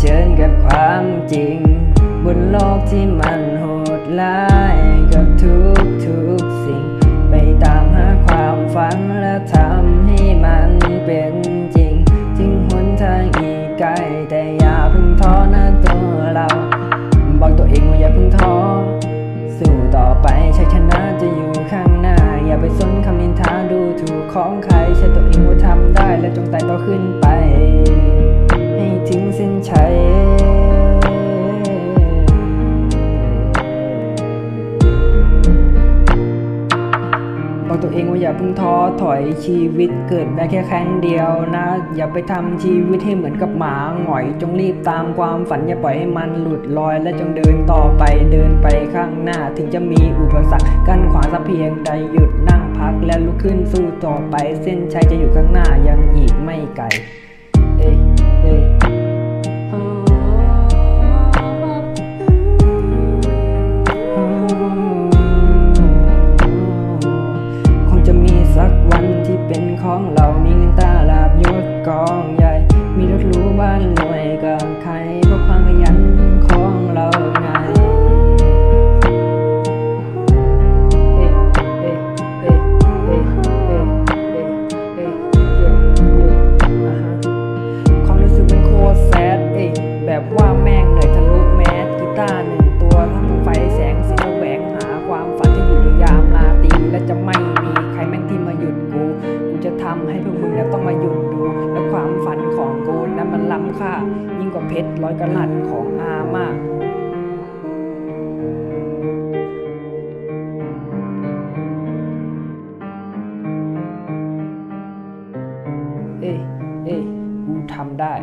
ชิญกับความจริง บนโลกที่มันโหดร้ายกับทุกทุกสิ่ง ไปตามหาความฝันและทำให้มันเป็นจริง ถึงหนทางอีกไกลแต่อย่าพึ่งท้อนะตัวเรา บอกตัวเองว่าอย่าพึ่งท้อสู้ต่อไปชัยชนะจะอยู่ข้างหน้า อย่าไปสนคำนินทาดูถูกของใครใช้ตัวเองว่าทำได้และจงไต่ต่อขึ้นไป ตัวเองว่าอย่าเพิ่งท้อถอยชีวิตเกิดได้แค่ครั้งเดียวนะ อย่าไปทำชีวิตให้เหมือนกับหมาหงอยจงรีบตามความฝันอย่าปล่อยให้มันหลุดลอย และจงเดินต่อไปเดินไปข้างหน้า ถึงจะมีอุปสรรคกั้นขวางสักเพียงใดหยุดนั่งพักและลุกขึ้นสู้ต่อไป เส้นชัยจะอยู่ข้างหน้ายังอีกไม่ไกล ตาร์หนึ่งตัวทำไฟแสงสีแสวงหาความฝันที่อยู่ในยามราตรีและจะไม่มีใครแม่งที่มาหยุดกู กูจะทำให้พวกมึงแล้วต้องมาหยุดดู และความฝันของกูนั้นมันล้ำค่า ยิ่งกว่าเพชรร้อยกระลัดของอามากเอ้เอ้กูทำได้